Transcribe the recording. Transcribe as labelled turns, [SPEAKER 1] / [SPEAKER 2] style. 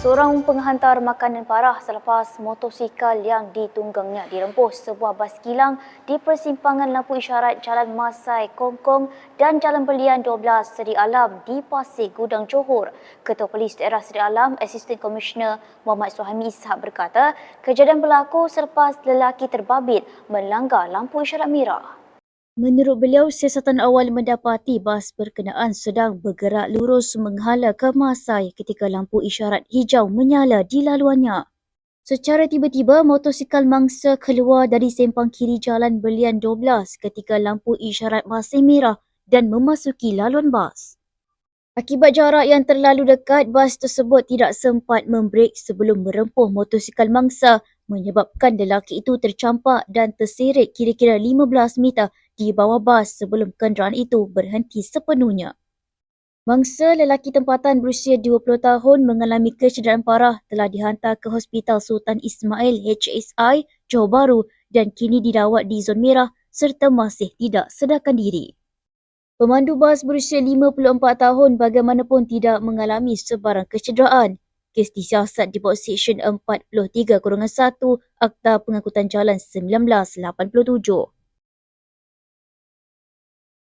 [SPEAKER 1] Seorang penghantar makanan parah selepas motosikal yang ditunggangnya dirempuh sebuah bas kilang di persimpangan lampu isyarat Jalan Masai Kongkong dan Jalan Belian 12 Seri Alam di Pasir Gudang Johor. Ketua Polis Daerah Seri Alam, Asisten Komisioner Muhammad Suhaimi Ishak berkata, kejadian berlaku selepas lelaki terbabit melanggar lampu isyarat merah. Menurut beliau, siasatan awal mendapati bas berkenaan sedang bergerak lurus menghala ke Masai ketika lampu isyarat hijau menyala di laluannya. Secara tiba-tiba, motosikal mangsa keluar dari sempang kiri jalan Belian 12 ketika lampu isyarat masih merah dan memasuki laluan bas. Akibat jarak yang terlalu dekat, bas tersebut tidak sempat membrek sebelum merempuh motosikal mangsa menyebabkan lelaki itu tercampak dan terseret kira-kira 15 meter di bawah bas sebelum kenderaan itu berhenti sepenuhnya. Mangsa lelaki tempatan berusia 20 tahun mengalami kecederaan parah telah dihantar ke Hospital Sultan Ismail HSI Johor Bahru dan kini dirawat di zon merah serta masih tidak sedarkan diri. Pemandu bas berusia 54 tahun bagaimanapun tidak mengalami sebarang kecederaan. Kes disiasat di bawah Seksyen 43-1 Akta Pengangkutan Jalan 1987.